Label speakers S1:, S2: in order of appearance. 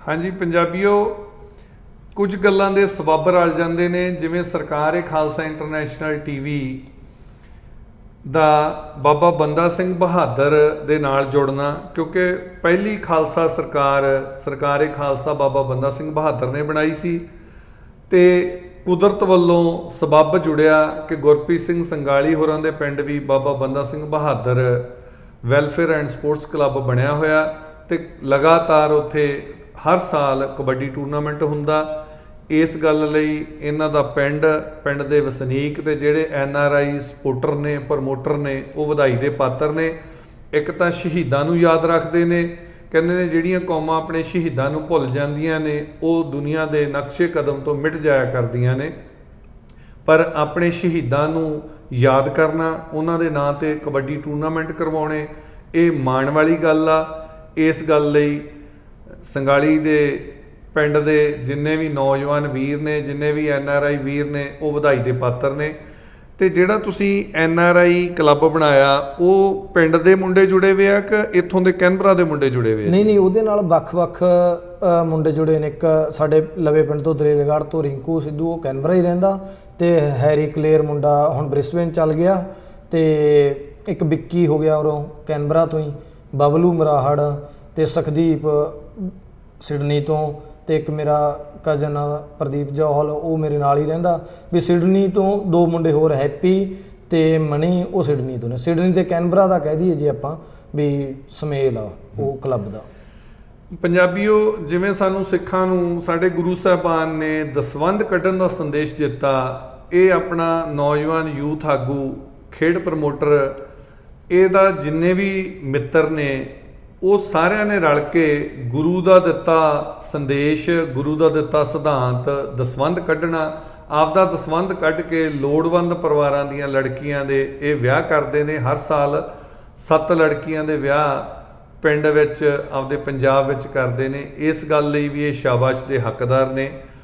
S1: ਹਾਂਜੀ, ਪੰਜਾਬੀਓ, ਕੁਝ ਗੱਲਾਂ ਦੇ ਸਬੱਬ ਰਲ ਜਾਂਦੇ ਨੇ, ਜਿਵੇਂ ਸਰਕਾਰ ਇਹ ਖਾਲਸਾ ਇੰਟਰਨੈਸ਼ਨਲ ਟੀਵੀ ਦਾ ਬਾਬਾ ਬੰਦਾ ਸਿੰਘ ਬਹਾਦਰ ਦੇ ਨਾਲ ਜੁੜਨਾ, ਕਿਉਂਕਿ ਪਹਿਲੀ ਖਾਲਸਾ ਸਰਕਾਰ, ਸਰਕਾਰੇ ਖਾਲਸਾ ਬਾਬਾ ਬੰਦਾ ਸਿੰਘ ਬਹਾਦਰ ਨੇ ਬਣਾਈ ਸੀ, ਤੇ ਕੁਦਰਤ ਵੱਲੋਂ ਸਬੱਬ ਜੁੜਿਆ ਕਿ ਗੁਰਪ੍ਰੀਤ ਸਿੰਘ ਸੰਗਾਲੀ ਹੋਰਾਂ ਦੇ ਪਿੰਡ ਵੀ Baba Banda Singh Bahadur Welfare and Sports Club ਬਣਿਆ ਹੋਇਆ। ਤੇ ਲਗਾਤਾਰ ਉੱਥੇ ਹਰ ਸਾਲ ਕਬੱਡੀ ਟੂਰਨਾਮੈਂਟ ਹੁੰਦਾ। ਇਸ ਗੱਲ ਲਈ ਇਹਨਾਂ ਦਾ ਪਿੰਡ ਪਿੰਡ ਦੇ ਵਸਨੀਕ ਤੇ ਜਿਹੜੇ ਐਨ ਆਰ ਆਈ ਸਪੋਰਟਰ ਨੇ, ਪ੍ਰਮੋਟਰ ਨੇ, ਉਹ ਵਧਾਈ ਦੇ ਪਾਤਰ ਨੇ, ਇੱਕ ਤਾਂ ਸ਼ਹੀਦਾਂ ਨੂੰ ਯਾਦ ਰੱਖਦੇ ਨੇ। ਕਹਿੰਦੇ ਨੇ ਜਿਹੜੀਆਂ ਕੌਮਾਂ ਆਪਣੇ ਸ਼ਹੀਦਾਂ ਨੂੰ ਭੁੱਲ ਜਾਂਦੀਆਂ ਨੇ, ਉਹ ਦੁਨੀਆ ਦੇ ਨਕਸ਼ੇ ਕਦਮ ਤੋਂ ਮਿਟ ਜਾਇਆ ਕਰਦੀਆਂ ਨੇ। ਪਰ ਆਪਣੇ ਸ਼ਹੀਦਾਂ ਨੂੰ ਯਾਦ ਕਰਨਾ, ਉਹਨਾਂ ਦੇ ਨਾਂ ਤੇ ਕਬੱਡੀ ਟੂਰਨਾਮੈਂਟ ਕਰਵਾਉਣੇ, ਇਹ ਮਾਣ ਵਾਲੀ ਗੱਲ ਆ। ਇਸ ਗੱਲ ਲਈ ਸੰਗਾਲੀ ਦੇ ਪਿੰਡ ਦੇ ਜਿੰਨੇ ਵੀ ਨੌਜਵਾਨ ਵੀਰ ਨੇ, ਜਿੰਨੇ ਵੀ ਐਨ ਆਰ ਆਈ ਵੀਰ ਨੇ, ਉਹ ਵਧਾਈ ਦੇ ਪਾਤਰ ਨੇ। ਤੇ ਜਿਹੜਾ ਤੁਸੀਂ ਐਨ ਆਰ ਆਈ ਕਲੱਬ ਬਣਾਇਆ, ਉਹ ਪਿੰਡ ਦੇ ਮੁੰਡੇ ਜੁੜੇ ਹੋਏ ਆ ਕਿ ਇੱਥੋਂ ਦੇ ਕੈਨਬਰਾ ਦੇ ਮੁੰਡੇ ਜੁੜੇ ਹੋਏ ਆ?
S2: ਨਹੀਂ ਨਹੀਂ, ਉਹਦੇ ਨਾਲ ਵੱਖ-ਵੱਖ ਮੁੰਡੇ ਜੁੜੇ ਨੇ। ਇੱਕ ਸਾਡੇ ਲਵੇ ਪਿੰਡ ਤੋਂ ਦਰੇਲਗੜ੍ਹ ਤੋਂ ਰਿੰਕੂ ਸਿੱਧੂ, ਉਹ ਕੈਨਬਰਾ ਹੀ ਰਹਿੰਦਾ। ਤੇ ਹੈਰੀ ਕਲੇਅਰ ਮੁੰਡਾ ਹੁਣ ਬ੍ਰਿਸਬੇਨ ਚੱਲ ਗਿਆ। ਤੇ ਇੱਕ ਵਿੱਕੀ ਹੋ ਗਿਆ ਉਰੋਂ ਕੈਨਬਰਾ ਤੋਂ ਹੀ। ਬਬਲੂ ਮਰਾਹੜ ਤੇ ਸੁਖਦੀਪ ਸਿਡਨੀ ਤੋਂ ਤੇ ਇੱਕ ਮੇਰਾ ਕਜ਼ਨ ਪ੍ਰਦੀਪ ਜੋਹਲ ਉਹ ਮੇਰੇ ਨਾਲ ਹੀ ਰਹਿੰਦਾ। ਵੀ ਸਿਡਨੀ ਤੋਂ ਦੋ ਮੁੰਡੇ ਹੋਰ ਹੈਪੀ ਤੇ ਮਣੀ ਉਹ ਸਿਡਨੀ ਤੋਂ ਨੇ। ਸਿਡਨੀ ਤੇ ਕੈਨਬਰਾ ਦਾ ਕਹਿ ਦਈਏ ਜੇ ਆਪਾਂ ਵੀ ਸਮੇਲ ਆ ਉਹ ਕਲੱਬ ਦਾ।
S1: ਪੰਜਾਬੀਓ ਜਿਵੇਂ ਸਾਨੂੰ ਸਿੱਖਾਂ ਨੂੰ ਸਾਡੇ ਗੁਰੂ ਸਾਹਿਬਾਨ ਨੇ ਦਸਵੰਧ ਕੱਢਣ ਦਾ ਸੰਦੇਸ਼ ਦਿੱਤਾ ਇਹ ਆਪਣਾ ਨੌਜਵਾਨ ਯੂਥ ਆਗੂ ਖੇਡ ਪ੍ਰਮੋਟਰ ਇਹਦਾ ਜਿੰਨੇ ਵੀ ਮਿੱਤਰ ਨੇ, ਉਹ ਸਾਰਿਆਂ ਨੇ ਰਲ ਕੇ ਗੁਰੂ ਦਾ ਦਿੱਤਾ ਸੰਦੇਸ਼, ਗੁਰੂ ਦਾ ਦਿੱਤਾ ਸਿਧਾਂਤ, ਦਸਵੰਧ ਕੱਢਣਾ, ਆਪਦਾ ਦਸਵੰਧ ਕੱਢ ਕੇ ਲੋੜਵੰਦ ਪਰਿਵਾਰਾਂ ਦੀਆਂ ਲੜਕੀਆਂ ਦੇ ਇਹ ਵਿਆਹ ਕਰਦੇ ਨੇ। ਹਰ ਸਾਲ ਸੱਤ ਲੜਕੀਆਂ ਦੇ ਵਿਆਹ ਪਿੰਡ ਵਿੱਚ, ਆਪਦੇ ਪੰਜਾਬ ਵਿੱਚ ਕਰਦੇ ਨੇ। ਇਸ ਗੱਲ ਲਈ ਵੀ ਇਹ ਸ਼ਾਬਾਸ਼ ਦੇ ਹੱਕਦਾਰ ਨੇ।